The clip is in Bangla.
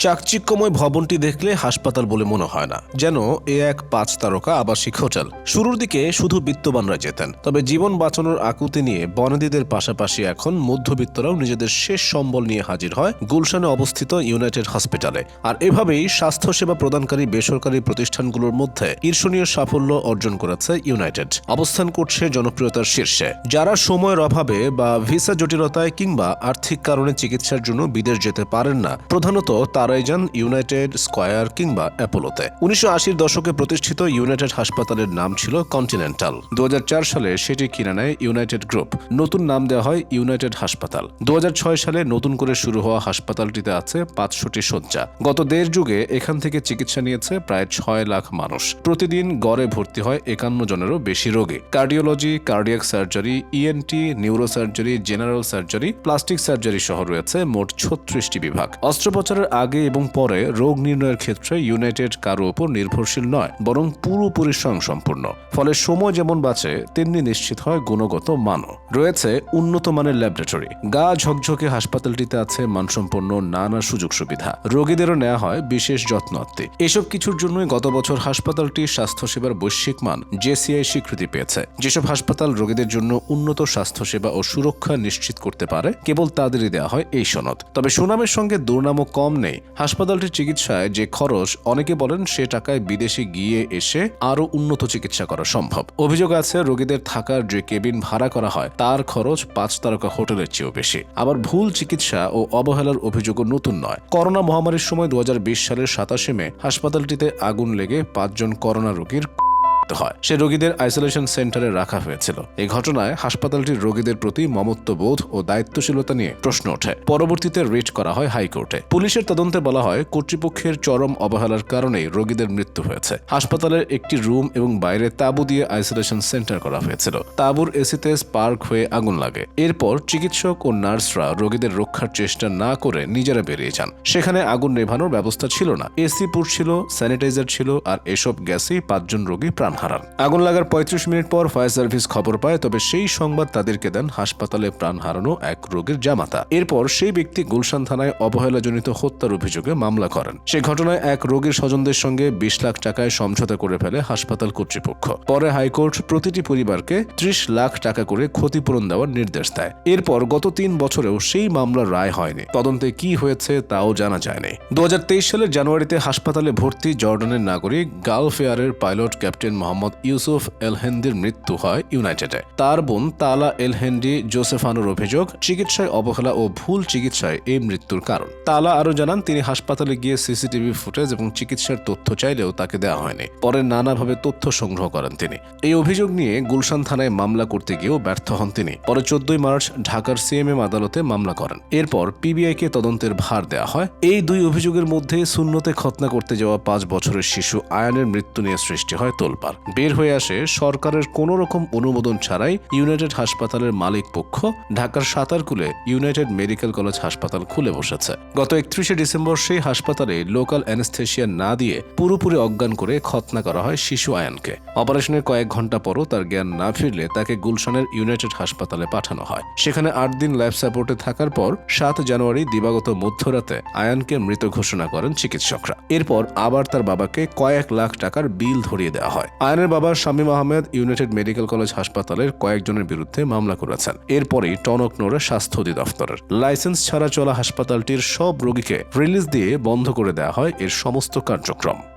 চাকচিক্যময় ভবনটি দেখলে হাসপাতাল বলে মনে হয় না। যেন এ এক পাঁচ তারকা আবাসিক হোটেল। শুরুর দিকে শুধু বিত্তবানরা যেতেন, তবে জীবন বাঁচানোর আকুতি নিয়ে বনেদিদের পাশাপাশি এখন মধ্যবিত্তরাও নিজেদের শেষ সম্বল নিয়ে হাজির হয় গুলশানে অবস্থিত ইউনাইটেড হসপিটালে। আর এভাবেই স্বাস্থ্যসেবা প্রদানকারী বেসরকারি প্রতিষ্ঠানগুলোর মধ্যে ঈর্ষণীয় সাফল্য অর্জন করেছে ইউনাইটেড। অবস্থান করছে জনপ্রিয়তার শীর্ষে। যারা সময়ের অভাবে বা ভিসা জটিলতায় কিংবা আর্থিক কারণে চিকিৎসার জন্য বিদেশ যেতে পারেন না, প্রধানত তারাই যান ইউনাইটেড স্কয়ার কিংবা অ্যাপোলোতে। উনিশশো আশির দশকে প্রতিষ্ঠিত ইউনাইটেড হাসপাতালের নাম ছিল কন্টিনেন্টাল। দু সালে সেটি কিনে নেয় ইউনাইটেড গ্রুপ। নতুন নাম দেওয়া হয় ইউনাইটেড হাসপাতাল। দু সালে নতুন করে শুরু হওয়া হাসপাতালটিতে আছে পাঁচশোটি শয্যা। গত দেড় যুগে এখান থেকে চিকিৎসা নিয়েছে প্রায় ছয় লাখ মানুষ। প্রতিদিন গড়ে ভর্তি হয় একান্ন জনেরও বেশি রোগী। Cardiology, cardiac surgery, ENT, neurosurgery, general surgery, plastic surgery সহ রয়েছে মোট ছত্রিশটি বিভাগ। অস্ত্রোপচারের আগে এবং পরে রোগ নির্ণয়ের ক্ষেত্রে ইউনাইটেড কারও উপর নির্ভরশীল নয়, বরং পুরোপুরি স্বয়ংসম্পূর্ণ। ফলে সময় যেমন বাঁচে, তেমনি নিশ্চিত হয় গুণগত মানও। রয়েছে উন্নত মানের ল্যাবরেটরি। গা ঝকঝকে হাসপাতালটিতে আছে মানসম্পন্ন নানা সুযোগ সুবিধা। রোগীদেরও নেওয়া হয় বিশেষ যত্নার্থে এসব কিছুর জন্যই গত বছর হাসপাতালটি স্বাস্থ্যসেবার বৈশ্বিক মান, জেসিআই স্বীকৃতি পেয়েছে। যেসব হাসপাতাল রোগীদের জন্য উন্নত স্বাস্থ্যসেবা ও সুরক্ষা নিশ্চিত করতে পারে, কেবল তাদেরই দেওয়া হয় এই সনদ। তবে সুনামের সঙ্গে দুর্নামও কম নেই হাসপাতালটির চিকিৎসায় যে খরচ, অনেকে বলেন সে টাকায় বিদেশে গিয়ে এসে আরও উন্নত চিকিৎসা করা সম্ভব। অভিযোগ আছে, রোগীদের থাকার যে কেবিন ভাড়া করা হয়, তার খরচ পাঁচ তারকা হোটেলের চেয়েও বেশি। আবার ভুল চিকিৎসা ও অবহেলার অভিযোগও নতুন নয়। করোনা মহামারীর সময় দু হাজার বিশ সালের সাতাশে মে, হাসপাতালটিতে আগুন লেগে পাঁচজন করোনা রোগীর করতে হয়। সে রোগীদের আইসোলেশন সেন্টারে রাখা হয়েছিল। এই ঘটনায় হাসপাতালটির রোগীদের প্রতি মমত্ববোধ ও দায়িত্বশীলতা নিয়ে প্রশ্ন ওঠে। পরবর্তীতে রিট করা হয় হাইকোর্টে। পুলিশের তদন্তে বলা হয়, কর্তৃপক্ষের চরম অবহেলার কারণেই রোগীদের মৃত্যু হয়েছে। হাসপাতালের একটি রুম এবং বাইরে তাঁবু দিয়ে আইসোলেশন সেন্টার করা হয়েছিল। তাঁবুর এসিতে স্পার্ক হয়ে আগুন লাগে। এরপর চিকিৎসক ও নার্সরা রোগীদের রক্ষার চেষ্টা না করে নিজেরা বেরিয়ে যান। সেখানে আগুন নেভানোর ব্যবস্থা ছিল না। এসি ছিল স্যানিটাইজার ছিল আর এসব গ্যাসেই পাঁচজন রোগী প্রাণ হারান আগুন লাগার পঁয়ত্রিশ মিনিট পর ফায়ার সার্ভিস খবর পায়, তবে সেই সংবাদ তাদেরকে দেন হাসপাতালে প্রাণ হারানো এক রোগীর জামাতা। এরপর সেই ব্যক্তি গুলশান থানায় অবহেলাজনিত হত্যার অভিযোগে মামলা করেন। সে ঘটনায় এক রোগীর স্বজনদের সঙ্গে বিশ লাখ টাকায় সমঝোতা করে ফেলে হাসপাতাল কর্তৃপক্ষ। পরে হাইকোর্ট প্রতিটি পরিবারকে ত্রিশ লাখ টাকা করে ক্ষতিপূরণ দেওয়ার নির্দেশ দেয়। এরপর গত তিন বছরেও সেই মামলার রায় হয়নি। তদন্তে কি হয়েছে তাও জানা যায়নি। দু হাজার তেইশ সালের জানুয়ারিতে হাসপাতালে ভর্তি জর্ডানের নাগরিক গালফ এয়ারের পাইলট ক্যাপ্টেন মোহাম্মদ ইউসুফ এলহেন্দির মৃত্যু হয় ইউনাইটেডে। তার বোন তালা এলহেন্ডি জোসেফানোর অভিযোগ, চিকিৎসায় অবহেলা ও ভুল চিকিৎসায় এই মৃত্যুর কারণ। তালা আরও জানান, তিনি হাসপাতালে গিয়ে সিসিটিভি ফুটেজ এবং চিকিৎসার তথ্য চাইলেও তাকে দেওয়া হয়নি। পরে নানাভাবে তথ্য সংগ্রহ করেন তিনি। এই অভিযোগ নিয়ে গুলশান থানায় মামলা করতে গিয়েও ব্যর্থ হন তিনি। পরে চোদ্দই মার্চ ঢাকার সিএমএম আদালতে মামলা করেন। এরপর পিবিআইকে তদন্তের ভার দেওয়া হয়। এই দুই অভিযোগের মধ্যে শূন্যতে খতনা করতে যাওয়া পাঁচ বছরের শিশু আয়ানের মৃত্যু নিয়ে সৃষ্টি হয় তোলপাড় বের হয়ে আসে সরকারের কোনো রকম অনুমোদন ছাড়াই ইউনাইটেড হাসপাতালের মালিক পক্ষ। ঢাকার সাঁতারকুলে ইউনাইটেড মেডিকেল কলেজ হাসপাতাল খুলে বসেছে। গত একত্রিশে ডিসেম্বর সেই হাসপাতালে লোকাল অ্যানেস্থেশিয়া না দিয়ে পুরোপুরি অজ্ঞান করে খতনা করা হয় শিশু আয়ানকে। অপারেশনের কয়েক ঘণ্টা পরও তার জ্ঞান না ফিরলে তাকে গুলশানের ইউনাইটেড হাসপাতালে পাঠানো হয়। সেখানে আট দিন লাইফ সাপোর্টে থাকার পর সাত জানুয়ারি দিবাগত মধ্যরাতে আয়ানকে মৃত ঘোষণা করেন চিকিৎসকরা। এরপর আবার তার বাবাকে কয়েক লাখ টাকার বিল ধরিয়ে দেওয়া হয়। আয়নের বাবা Shamim Ahmed United Medical College হাসপাতালের কয়েকজনের বিরুদ্ধে মামলা করেছেন। এরপরেই টনক নড়ে স্বাস্থ্য অধিদপ্তরের লাইসেন্স ছাড়া চলা হাসপাতালটির সব রোগীকে রিলিজ দিয়ে বন্ধ করে দেওয়া হয় এর সমস্ত কার্যক্রম।